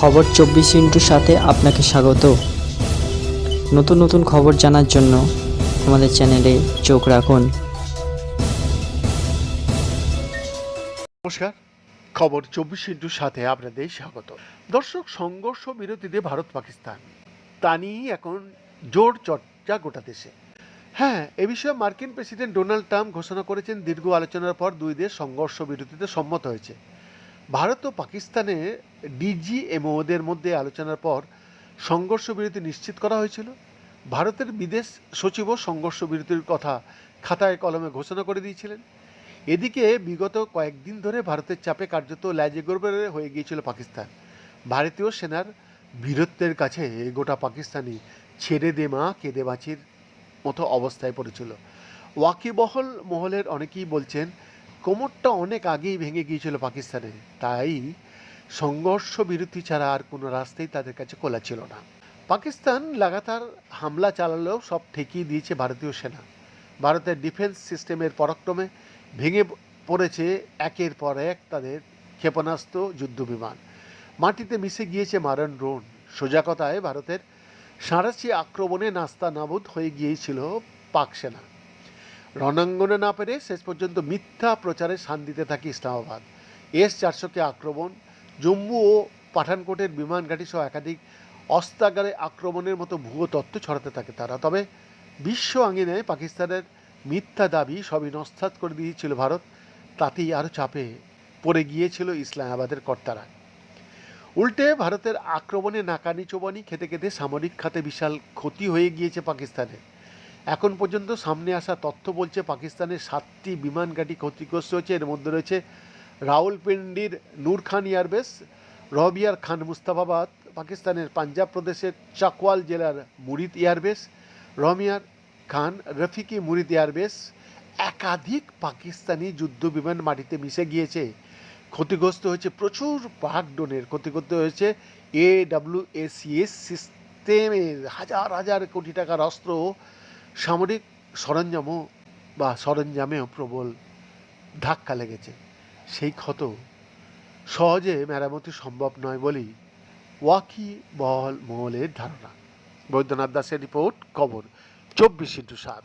খবর চব্বিশ ইন্টুর সাথে আপনাকে স্বাগত। নতুন নতুন খবর জানার জন্য আমাদের চ্যানেলে চোখ রাখুন। নমস্কার, খবর চব্বিশ ইন্টুর সাথে আপনাদের স্বাগত। দর্শক, সংঘর্ষ বিরতিতে ভারত পাকিস্তান। তা নিয়েই এখন জোর চর্চা গোটা দেশে। হ্যাঁ এ বিষয়ে মার্কিন প্রেসিডেন্ট ডোনাল্ড ট্রাম্প ঘোষণা করেছেন দীর্ঘ আলোচনার পর দুই দেশ সংঘর্ষ বিরতিতে সম্মত হয়েছে। ভারত ও পাকিস্তানের ডিজিএমওদের মধ্যে আলোচনার পর সংঘর্ষ বিরতি নিশ্চিত করা হয়েছিল। ভারতের বিদেশ সচিবও সংঘর্ষ বিরতির কথা খাতায় কলমে ঘোষণা করে দিয়েছিলেন। এদিকে বিগত কয়েকদিন ধরে ভারতের চাপে কার্যত ল্যাজে গড়বেড়ে হয়ে গিয়েছিল পাকিস্তান। ভারতীয় সেনার বীরত্বের কাছে গোটা পাকিস্তানি ছেড়ে দে মা, কেঁদে বাঁচির মতো অবস্থায় পড়েছিল। ওয়াকিবহল মহলের অনেকেই বলছেন কোমরটা অনেক আগেই ভেঙে গিয়েছিল পাকিস্তানে। তাই সংঘর্ষ বিরতি ছাড়া আর কোনো রাস্তাই তাদের কাছে খোলা ছিল না। পাকিস্তান লাগাতার হামলা চালালেও সব ঠেকিয়ে দিয়েছে ভারতীয় সেনা। ভারতের ডিফেন্স সিস্টেমের পরাক্রমে ভেঙে পড়েছে একের পর এক তাদের ক্ষেপণাস্ত্র যুদ্ধবিমান মাটিতে মিশে গিয়েছে মারণ ড্রোন। সোজা কথায় ভারতের সাঁড়াশি আক্রমণে নাস্তা নাবুদ হয়ে গিয়েছিল পাক সেনা। রণাঙ্গনে না পেরে শেষ পর্যন্ত মিথ্যা প্রচারে শান দিতে থাকে ইসলামাবাদ এস চারশোকে আক্রমণ, জম্মু ও পাঠানকোটের বিমান ঘাঁটি সহ একাধিক অস্ত্রাগারে আক্রমণের মতো ভুয়ো তত্ত্ব ছড়াতে থাকে তারা। তবে বিশ্ব আঙিনায় পাকিস্তানের মিথ্যা দাবি সবই নস্থাত করে দিয়েছিল ভারত। তাতেই আরও চাপে পড়ে গিয়েছিল ইসলামাবাদের কর্তারা। উল্টে ভারতের আক্রমণে নাকানি চোবানি খেতে খেতে সামরিক খাতে বিশাল ক্ষতি হয়ে গিয়েছে পাকিস্তানের এখন পর্যন্ত সামনে আসা তথ্য বলছে পাকিস্তানের সাতটি বিমান ঘাঁটি ক্ষতিগ্রস্ত হয়েছে। এর মধ্যে রয়েছে রাউলপিন্ডির নূর খান এয়ারবেস রহবিয়ার খান মুস্তাফাবাদ, পাকিস্তানের পাঞ্জাব প্রদেশের চাকওয়াল জেলার মুরিদ এয়ারবেস রহমিয়ার খান রফিকি মুরিদ এয়ারবেস। একাধিক পাকিস্তানি যুদ্ধ বিমান মাটিতে মিশে গিয়েছে। ক্ষতিগ্রস্ত হয়েছে প্রচুর পাক ড্রোনের ক্ষতিগ্রস্ত হয়েছে এ ডাব্লিউ এসিএস সিস্টেমের হাজার হাজার কোটি টাকার অস্ত্র সামরিক সরঞ্জামও বা সরঞ্জামেও প্রবল ধাক্কা লেগেছে। সেই ক্ষত সহজে মেরামতি সম্ভব নয় বলেই ওয়াকি বহল মহলের ধারণা। বৈদ্যনাথ দাসের রিপোর্ট, খবর, চব্বিশ ইন্টু সাত।